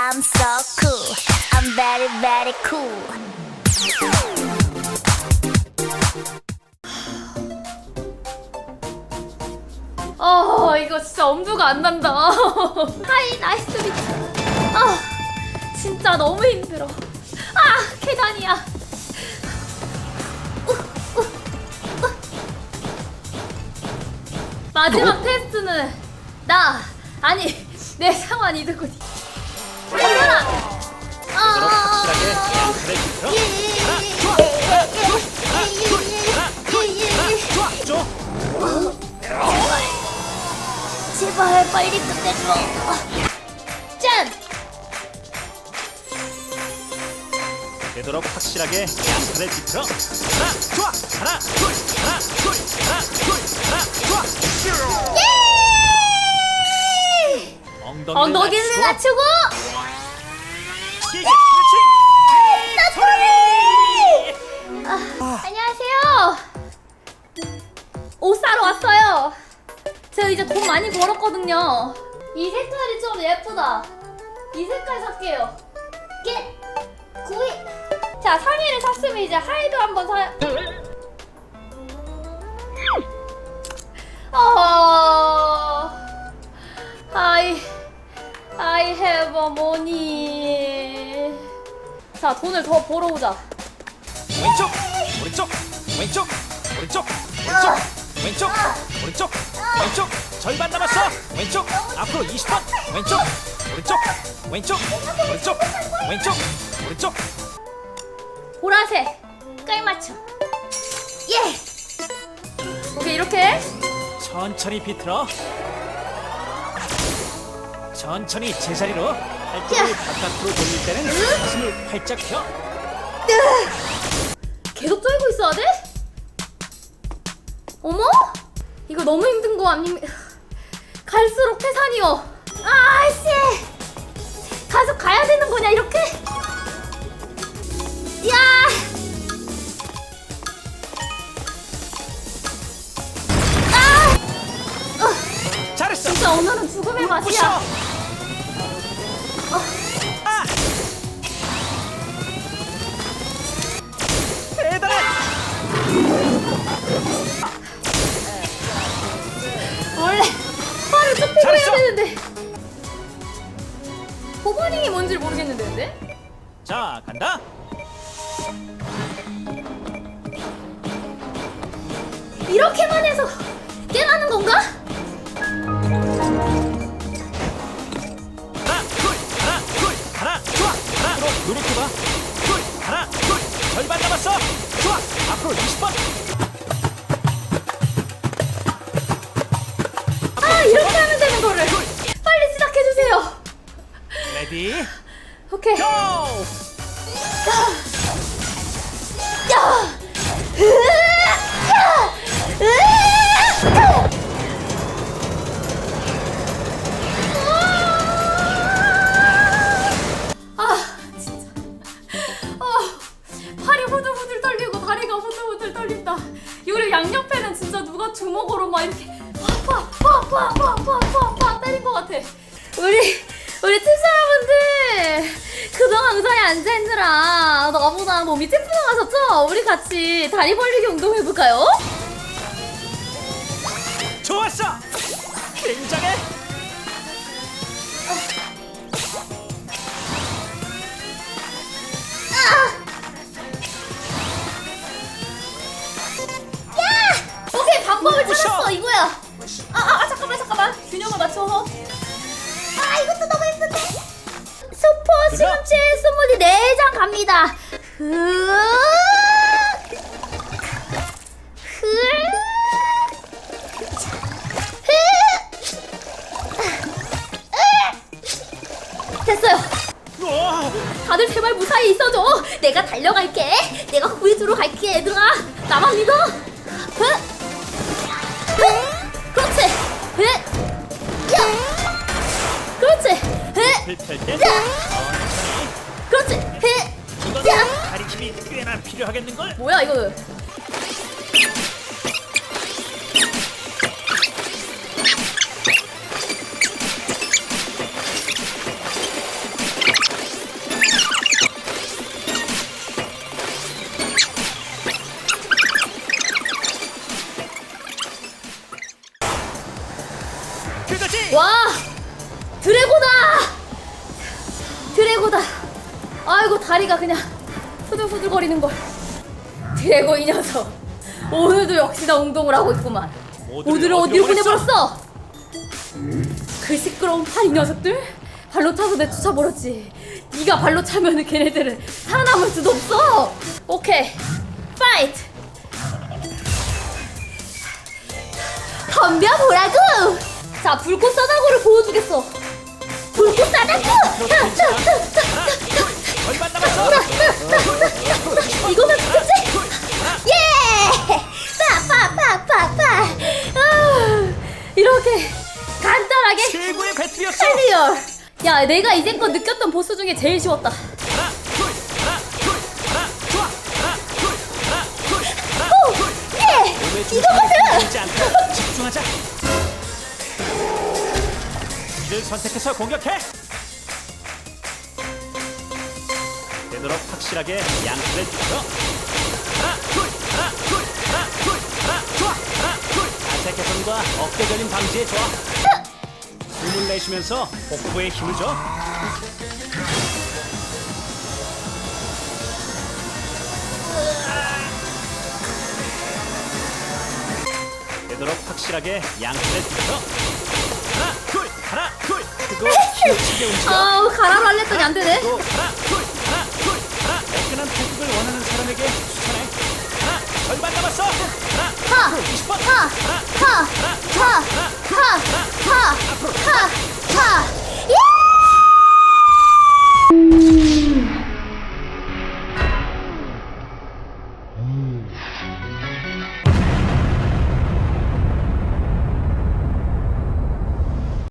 I'm so cool. I'm very, very cool. 아 이거 진짜 엄두가 안 난다. 하이 나이스 미트. 아 진짜 너무 힘들어. 아 계단이야. 우, 우, 우. 마지막 테스트는 나 아니 내 상황 이들고 제발 빨리 끝내줘. 짠. 되도록 확실하게 양팔을 비틀어 하나 좋아 하나 둘 하나 둘 하나 둘 하나 좋아 엉덩이를 엉덩이를 낮추고. 왔어요. 제가 이제 돈 많이 벌었거든요. 이 색깔이 좀 예쁘다. 이 색깔 살게요. 깨 구이. 자 상의를 샀으면 이제 하의도 한번 사. 어. I have a money. 자 돈을 더 벌어오자. 왼쪽 오른쪽 왼쪽 오른쪽 오른쪽 왼쪽 오른쪽 왼쪽. 절반 남았어. 왼쪽 앞으로 20번. 왼쪽 오른쪽 왼쪽 오른쪽 왼쪽 오른쪽. 보라색 깔맞춤. 예! 오케이 이렇게. 천천히 비틀어. 천천히 제자리로 팔뚝을 바깥으로 돌릴 때는 가슴을 활짝 펴. 계속 쫄고 있어야 돼? 어머? 이거 너무 힘든 거 아니 갈수록 태산이요 아씨! 가서 가야 되는 거냐 이렇게 되는데 호버닝이 뭔지 모르겠는데 근데? 자 간다 이렇게만 해서 깨나는 건가? 레디 오케이 고! 야! 아 진짜 아 팔이 후들후들 떨리고 다리가 후들후들 떨린다 이거를 양옆에는 진짜 누가 주먹으로 막 이렇게 파파파파파파파 때린 것 같아 우리 우리 팀 사람분들 그동안 의자에 앉아있느라 너무나 몸이 찌뿌둥하셨죠? 우리 같이 다리 벌리기 운동 해볼까요? 좋았어! 굉장해! 오케이 방법을. 찾았어 이거야. 아, 아, 아 잠깐만 잠깐만. 균형을 맞춰서 아 예쁜데 수포 시금치 스무디 4장 갑니다 됐어요 다들 제발 무사히 있어줘. 내가 달려갈게. 내가 구해주러 갈게, 얘들아. 나만 믿어. 그렇지. 흐. 야. 투입할 때 그렇지. 히. 이거는 다리 힘이 꽤나 필요하겠는 걸. 뭐야 이거? 그거지. 와 드래곤아! 우 다리가 그냥 후들후들 거리는 걸. 대고 이 녀석. 오늘도 역시나 운동을 하고 있구만. 오늘은 어디로? 보내버렸어? 그 시끄러운 파이 녀석들 발로 타서 내쫓아 버렸지. 네가 발로 차면은 걔네들은 살아남을 수도 없어. 오케이, 파이트. 덤벼보라고. 자, 불꽃 사다구를 보여주겠어. 불꽃 사다구. 절반 남았어. 이거면 좋겠지? 예! 아, 이렇게 간단하게 최고의 배틀이었어. 클리어. 야, 내가 이제껏 느꼈던 보스 중에 제일 쉬웠다. 하나, 둘, 하나, 둘, 하나, 좋아. 하나, 둘, 하나, 둘, 하나, 오, 둘. 예, 이거거든. 않고 집중하자. 이를 선택해서 공격해. 되도록 확실하게 양쪽을 뚫어. 하나, 둘, 하나, 둘, 하나, 둘, 하나, 좋아. 하나, 둘. 자세 개선과 어깨 결림 방지에 좋아. 숨을 내쉬면서 복부에 힘을 줘. 되도록 확실하게 양쪽을 뚫어. 아우 가라로 할랬더니 안 되네. 매끈한 태극을 원하는 사람에게 추천해. 하나, 절반 남았어. 하나, 하, 앞으로 20번. 하, 하나, 하, 하, 하, 하, 하, 하, 하.